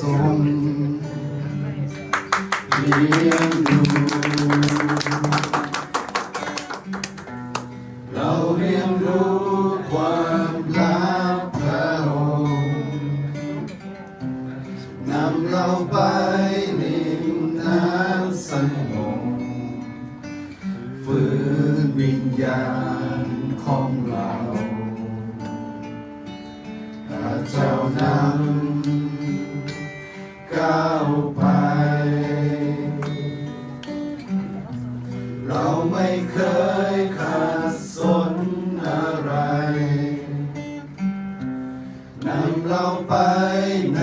ทรงเลี้ยงดูเราเรียนรู้ความรักพระองค์นำเราไปริมน้ำสงบฟื้นวิญญาณของเรา ไปใน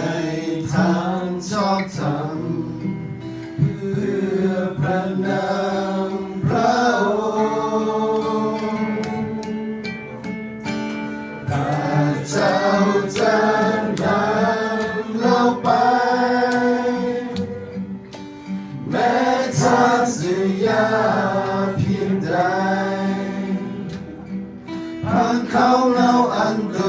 ทางชอบธรรมเพื่อพระนามพระองค์พระเจ้าจะนำเราไป แม้ทางจะยากเพียงใดผ่านเขาเราอันตร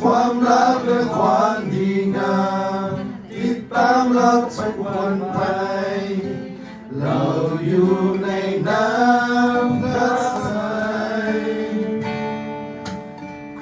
ความรักและความดีงามติดตามเราทุกวันไปเราอยู่ในน้ำ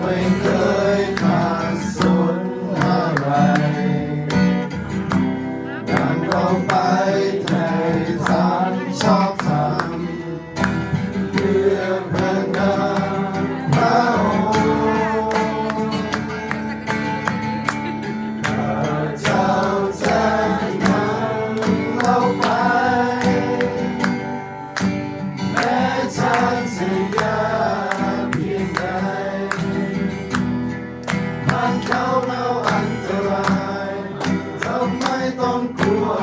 ไม่เคยขาดสนอะไรนำเราไป